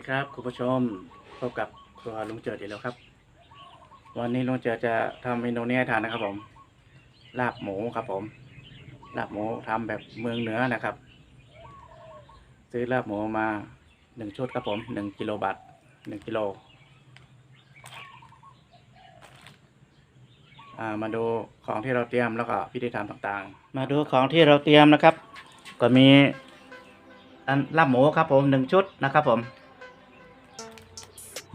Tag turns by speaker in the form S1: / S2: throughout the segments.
S1: ดีครับคุณผู้ชมพบกับครัวลุงเจิดอีกแล้วครับ วันนี้ลุงเจิดจะทำเมนูนี้ให้ทานนะครับผม ลาบหมูครับผม ลาบหมูทำแบบเมืองเหนือนะครับ ซื้อลาบหมูมาหนึ่งชุดครับผมหนึ่งกิโลบาทหนึ่งกิโลมาดูของที่เราเตรียมแล้วก็พิธีทำต่างๆ มาดูของที่เราเตรียมนะครับ ก็มีลาบหมูครับผมหนึ่งชุดนะครับผม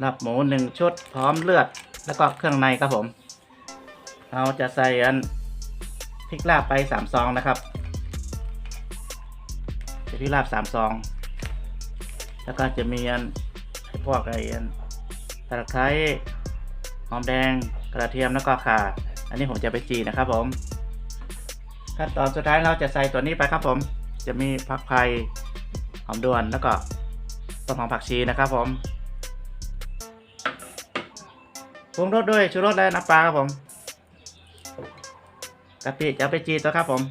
S1: ลาบหมูหนึ่งชุดพร้อมเลือด แล้วก็เครื่องในครับผม เราจะใส่อันพริกลาบไปสามซองนะครับใส่พริกลาบสามซอง แล้วก็จะมีอันพวกไอ้อันตะไคร้หอมแดงกระเทียมแล้วก็ข่า อันนี้ผมจะไปจีนะครับผม ขั้นตอนสุดท้ายเราจะใส่ตัวนี้ไปครับผม จะมีผักไผ่หอมด่วนแล้วก็ต้นหอมผักชีนะครับผม ปรุงรสด้วยชูรสและน้ำปลาครับผมกะปิจะไปจีตัวครับผม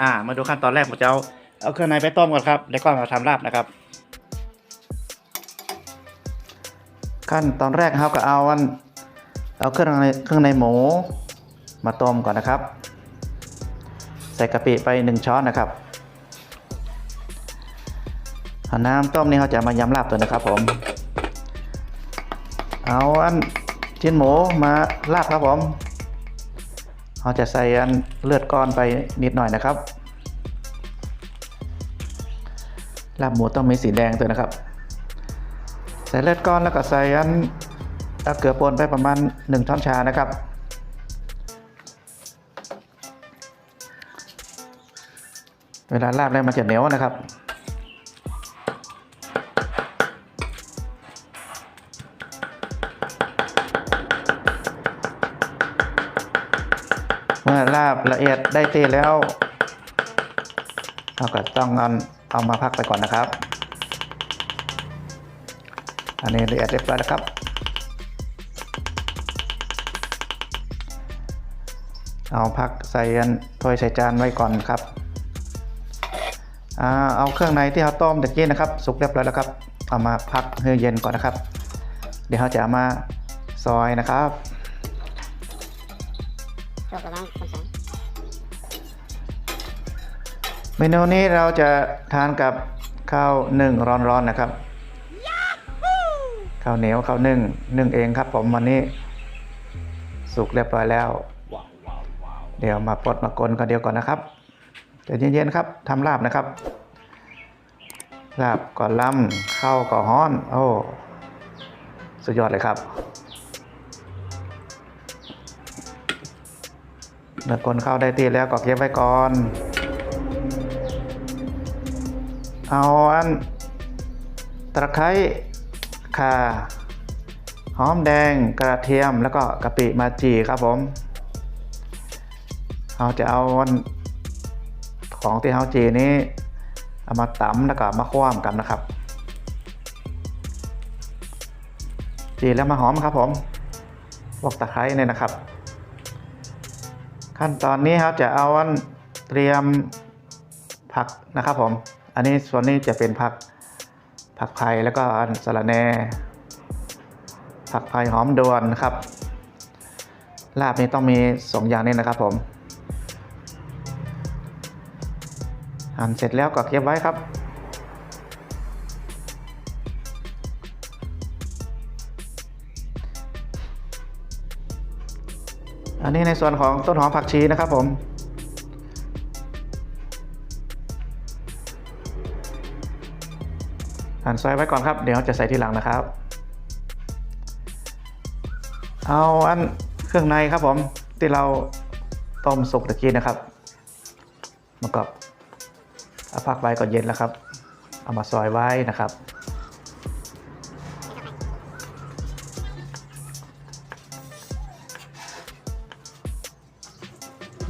S1: อ่า มาดูขั้นตอนแรกผมจะเอาเอาเครื่องในไปต้มก่อนครับแล้วก็มาทำลาบนะครับ ขั้นตอนแรกเราก็เอาอันเอาเครื่องในเครื่องในหมูมาต้มก่อนนะครับ ใส่กะปิไปหนึ่งช้อนนะครับน้ำต้มนี่เขาจะมายำลาบตัวนะครับผม เอาอัน ชิ้นหมูมาลาบครับผมเราจะใส่อันเลือดก้อนไปนิดหน่อยนะครับ ลาบหมูต้องมีสีแดงตัวนะครับ ใส่เลือดก้อนแล้วก็ใส่อันเอาเกลือป่นไปประมาณ 1 ช้อนชานะครับ เวลาลาบแล้วมันจะเหนียวนะครับ ลาบละเอียดได้ที่แล้วเราก็ต้องเอาเอามาพักไปก่อนนะครับ อันนี้ละเอียดเรียบร้อยแล้วครับ เอาพักใส่อันถ้วยใส่จานไว้ก่อนครับเอาเครื่องในที่เราต้มตะกี้นะครับ สุกเรียบร้อยแล้วครับ เอามาพักให้เย็นก่อนนะครับ เดี๋ยวเราจะเอามาซอยนะครับ เมนูนี้เราจะทานกับข้าวนึ่งร้อนๆนะครับ ข้าวเหนียวข้าวนึ่งนึ่งเองครับ ผมวันนี้ สุกเรียบร้อยแล้ว เดี๋ยวมาปลดมากลกันเดียวก่อนนะครับใจเย็นๆครับทำลาบนะครับ ลาบก่อนล่ำข้าวก่อฮ้อน โอ้สุดยอดเลยครับเมื่อกลเข้าได้ที่แล้วก็เก็บไว้ก่อน เอาอันตะไคร้ข่าหอมแดงกระเทียมแล้วก็กะปิมาจีครับผมเราจะเอาอันของที่เราจีนี้เอามาตำแล้วก็มาคว้ามกันนะครับ จีแล้วมาหอมครับผมพวกตะไคร้เนี่ยนะครับ ขั้นตอนนี้ครับจะเอาอันเตรียมผักนะครับผม อันนี้ส่วนนี้จะเป็นผักผักไผ่แล้วก็สะระแหน่ผักไผ่หอมดวนครับ ลาบนี้ต้องมีสองอย่างนี้นะครับผมหั่นเสร็จแล้วก็เก็บไว้ครับ อันนี้ในส่วนของต้นหอมผักชีนะครับผม หั่นซอยไว้ก่อนครับ เดี๋ยวจะใส่ทีหลังนะครับ เอาอันเครื่องในครับผมที่เราต้มสุกตะกี้นะครับมันก็เอาพักไว้ก่อนเย็นแล้วครับ เอามาซอยไว้นะครับ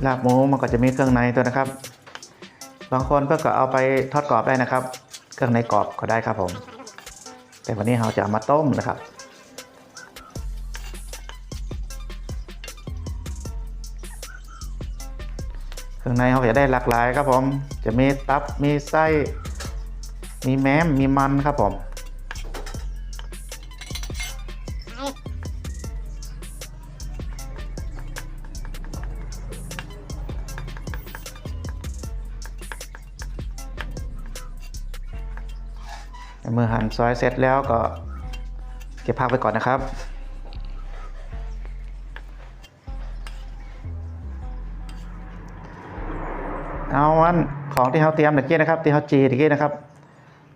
S1: ลาบหมูมันก็จะมีเครื่องในตัวนะครับ บางคนเพื่อก็เอาไปทอดกรอบได้นะครับ เครื่องในกรอบก็ได้ครับผม แต่วันนี้เราจะมาต้มนะครับเครื่องในเขาจะได้หลากหลายครับผม จะมีตับมีไส้ มีแม้มมีมันครับผม เมื่อหั่นซอยเสร็จแล้วก็เก็บพักไว้ก่อนนะครับ เอาอันของที่เขาเตรียมตะกี้นะครับที่เขาจีตะกี้นะครับ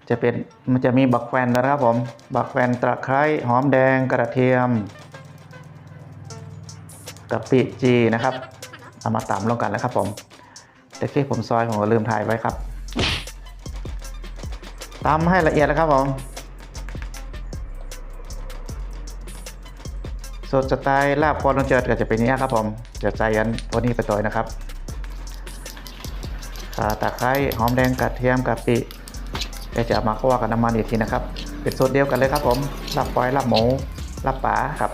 S1: จะเป็นมันจะมีบักแวนนะครับผมบักแวนตะไคร้หอมแดงกระเทียมกะปิจีนะครับเอามาตำลงกันแล้วครับผมตะกี้ผมซอยผมก็ลืมถ่ายไว้ครับ ตำให้ละเอียดแล้วครับผมสูตรสไตล์ลาบคอนเจิดก็จะเป็นย่างนี้ครับผมจะใส่กันตัวนี้ไปต่อยนะครับขาตะไคร้หอมแดงกระเทียมกะปิเดี๋ยวจะเอามาคั่วกับน้ำมันอีกทีนะครับ เป็นสูตรเดียวกันเลยครับผมลาบปอยลาบหมูลาบป๋าครับ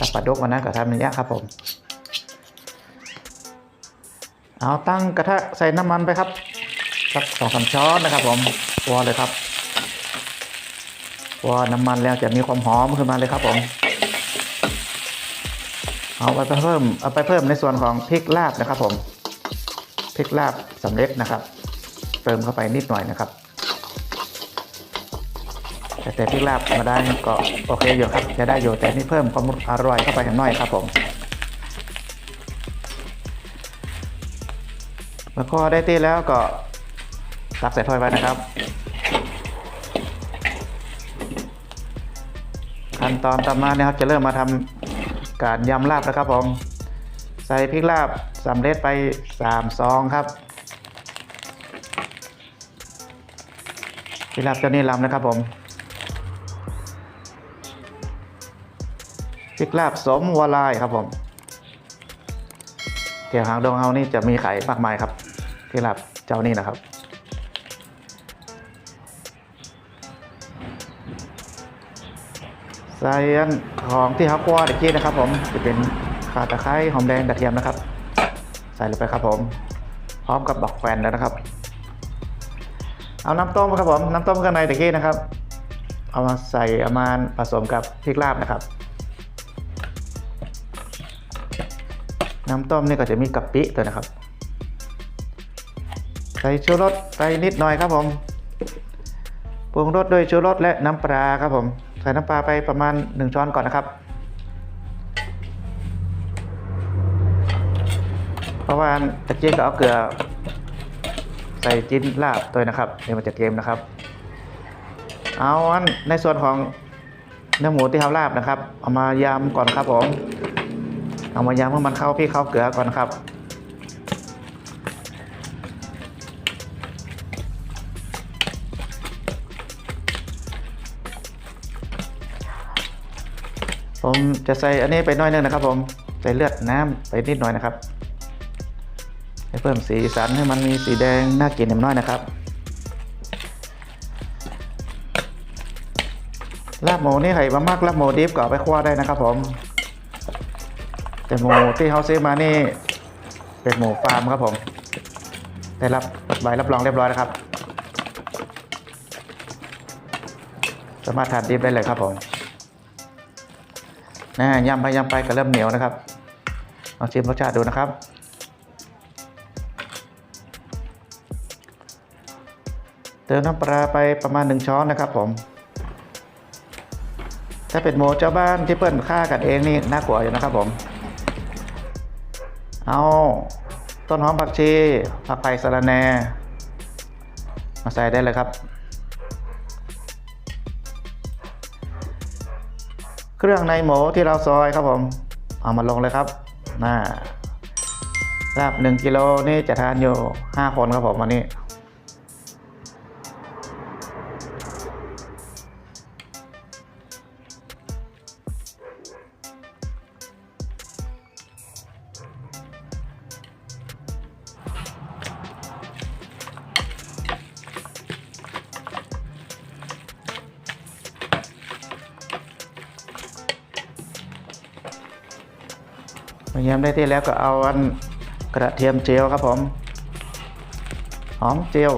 S1: ลาบปลาดุกวันนั้นก็ทำอย่างนี้ยครับผมเอาตั้งกระทะใส่น้ำมันไปครับ สักสองสาช้อนนะครับ ผมคั่วเลยครับคั่วน้ำมันแล้วจะมีความหอมขึ้นมาเลยครับผมเอาไปเพิ่มเอาไปเพิ่มในส่วนของพริกลาบนะครับ ผมพริกลาบสำเร็จนะครับ เติมเข้าไปนิดหน่อยนะครับ แต่แต่พริกลาบมาได้ก็โอเคอยู่ครับจะได้อยู่แต่นี่เพิ่มความอร่อยเข้าไปหน่อยครับ ผมแล้วก็ได้ที่แล้วก็ ตักใส่ถ้วยไว้นะครับ ขั้นตอนต่อมาเนี่ยครับจะเริ่มมาทำการยำลาบแล้วครับผมใส่พริกลาบสำเร็จไป3ซองครับพริกลาบเจ้านี่ลำนะครับผมพริกลาบสมวลายครับผมเที่ยวหางดงเฮานี่จะมีไข่มากมายครับพริกลาบเจ้านี่นะครับ ใส่อันของที่เขาคั่วตะกี้นะครับ ผมจะเป็นข่าตะไคร้หอมแดงกระเทียมนะครับ ใส่ลงไปครับผม พร้อมกับบักแฟนแล้วนะครับ เอาน้ำต้มครับผมน้ำต้มข้างในตะกี้นะครับ เอามาใส่เอามาผสมกับพริกลาบนะครับน้ำต้มนี่ก็จะมีกะปิตัวนะครับ ใส่ชูรสไปนิดหน่อยครับผม ปรุงรสด้วยชูรสและน้ำปลาครับผม ใส่น้ำปลาไปประมาณ 1 ช้อนก่อนนะครับ เพราะว่าตะเกียบก็เอาเกลือ ใส่จิ้นลาบตัวนะครับเดี๋ยวมันจะเกมนะครับ เอาอันในส่วนของเนื้อหมูที่เราลาบนะครับ เอามายำก่อนครับผม เอามายำให้มันเข้าพี่เข้าเกลือก่อนครับ ผมจะใส่อันนี้ไปน้อยนึงนะครับ ผมใส่เลือดน้ำไปนิดหน่อยนะครับให้เพิ่มสีสันให้มันมีสีแดงน่ากินหน่อยนะครับลาบหมูนี่ไข่มากลาบหมูดิฟก็ไปคั่วได้นะครับ ผม แต่หมูที่เขาซื้อมานี่ เป็นหมูฟาร์มครับผมได้รับใบรับรองเรียบร้อยแล้วครับ สามารถทานดิฟได้เลยครับผม นะยำไปยำไปก็เริ่มเหนียวนะครับลองชิมรสชาติดูนะครับ เติมน้ำปลาไปประมาณหนึ่งช้อนนะครับผมถ้าเป็นหมูเจ้าบ้านที่เปิ้ลฆ่ากันเองนี่น่ากลัวอยู่นะครับผม เอาต้นหอมผักชีผักไผ่สะระแหนมาใส่ได้เลยครับ เครื่องในหมูที่เราซอยครับผม เอามาลงเลยครับน่าลาบหนึ่งกิโลนี่จะทานอยู่ห้าคนครับผมวันนี้ พยายมได้ที่แล้วก็เอาอันกระเทียมเจียวครับผมหอมเจียว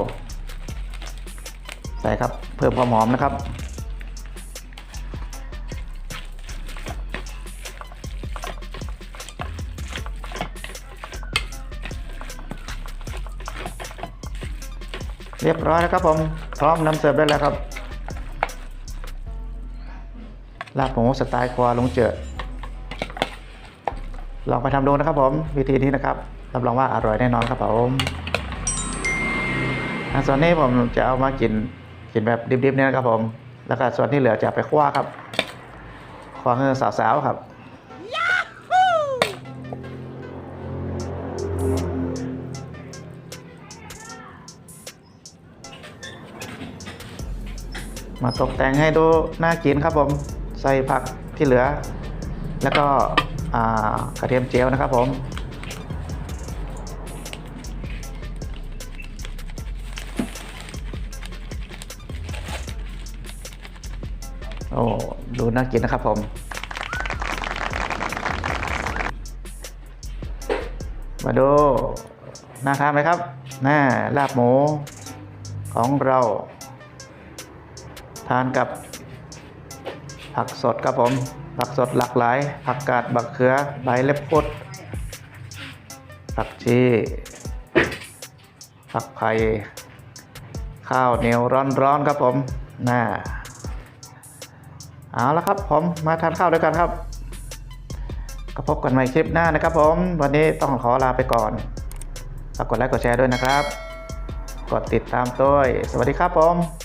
S1: ใส่ครับ เพิ่มความหอมนะครับ เรียบร้อยแล้วครับผม พร้อมนำเสิร์ฟได้แล้วครับลาบหมูสไตล์ครัวลุงเจิด ลองไปทำดูนะครับผมวิธีนี้นะครับรับรองว่าอร่อยแน่นอนครับผมส่วนนี้ผมจะเอามากินกินแบบดิบๆเนี่ยนะครับผม แล้วก็ส่วนที่เหลือจะไปคั่วครับคั่วให้สาวๆครับมาตกแต่งให้ดูน่ากินครับผม ใส่ผักที่เหลือ แล้วก็ กระเทียมเจียวนะครับผมโอ้ดูน่ากินนะครับผมมาดูน่าทานไหมครับน่าลาบหมูของเรา ทานกับผักสดครับผม ผักสดหลากหลาย ผักกาดบักเขือใบเล็บพุดผักชีผักไผ่ข้าวเหนียวร้อนๆครับผมน่าเอาละครับผมมาทานข้าวด้วยกันครับก็พบกันใหม่คลิปหน้านะครับผม วันนี้ต้องขอลาไปก่อนฝากกดไลค์กดแชร์ด้วยนะครับ กดติดตามด้วย สวัสดีครับผม